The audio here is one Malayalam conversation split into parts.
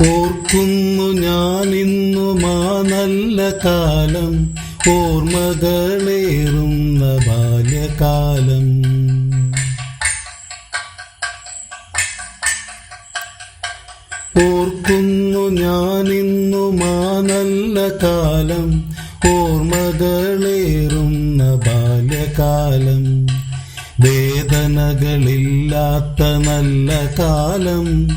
ഓർക്കുന്നു ഞാനിന്നു മാ നല്ല കാലം. ഓർമ്മകളേറുന്ന ബാല്യകാലം. ഓർക്കുന്നു ഞാനിന്നു മാ നല്ല കാലം. ഓർമ്മകളേറുന്ന ബാല്യകാലം. വേദനകളില്ലാത്ത നല്ല കാലം.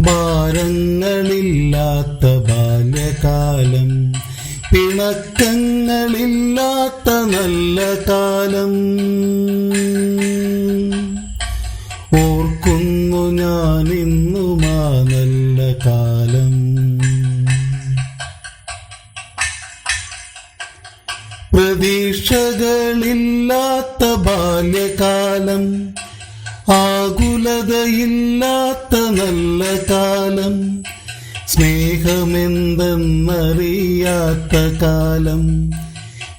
ഭാരങ്ങളില്ലാത്ത ബാല്യകാലം പിണക്കങ്ങളില്ലാത്ത നല്ല കാലം. ഓർക്കുന്നു ഞാൻ ഇന്നുമാ നല്ല കാലം. പ്രതീക്ഷകളില്ലാത്ത ബാല്യകാലം ആകുലതയില്ലാത്ത നല്ല കാലം സ്നേഹമെന്തെന്നറിയാത്ത കാലം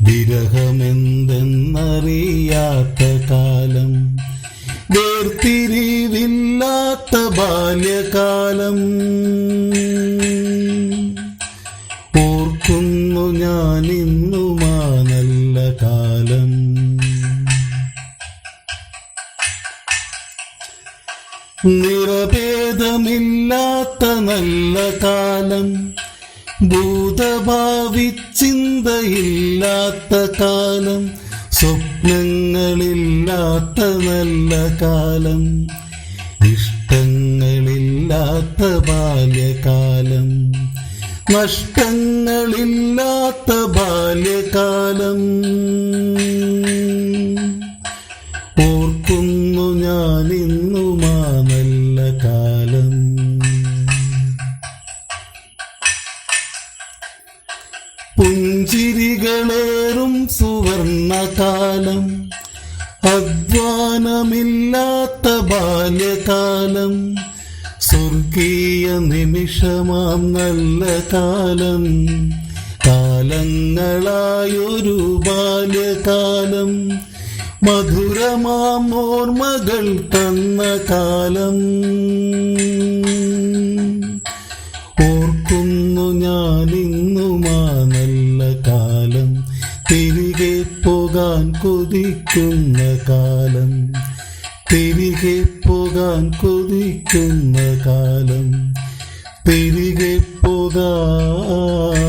വിരഹമെന്തെന്നറിയാത്ത കാലം വേർതിരിവില്ലാത്ത ബാല്യകാലം. നിറഭേദമില്ലാത്ത നല്ല കാലം ഭൂതഭാവി ചിന്തയില്ലാത്ത കാലം സ്വപ്നങ്ങളില്ലാത്ത നല്ല കാലം ഇഷ്ടങ്ങളില്ലാത്ത ബാല്യകാലം നഷ്ടങ്ങളില്ലാത്ത ബാല്യകാലം. ഓർക്കുന്നു ഞാൻ പുഞ്ചിരികളേറും സുവർണകാലം. അധ്വാനമില്ലാത്ത ബാല്യകാലം. സ്വർഗീയ നിമിഷമാം നല്ല കാലം. കാലങ്ങളായൊരു ബാല്യകാലം. മധുരമാം ഓർമ്മകൾ തന്ന കാലം. ഓർക്കുന്നു കാലം തിരികെ പോകാൻ കൊതിക്കുന്ന കാലം. തിരികെ പോകാൻ കൊതിക്കുന്ന കാലം. തിരികെ പോകാൻ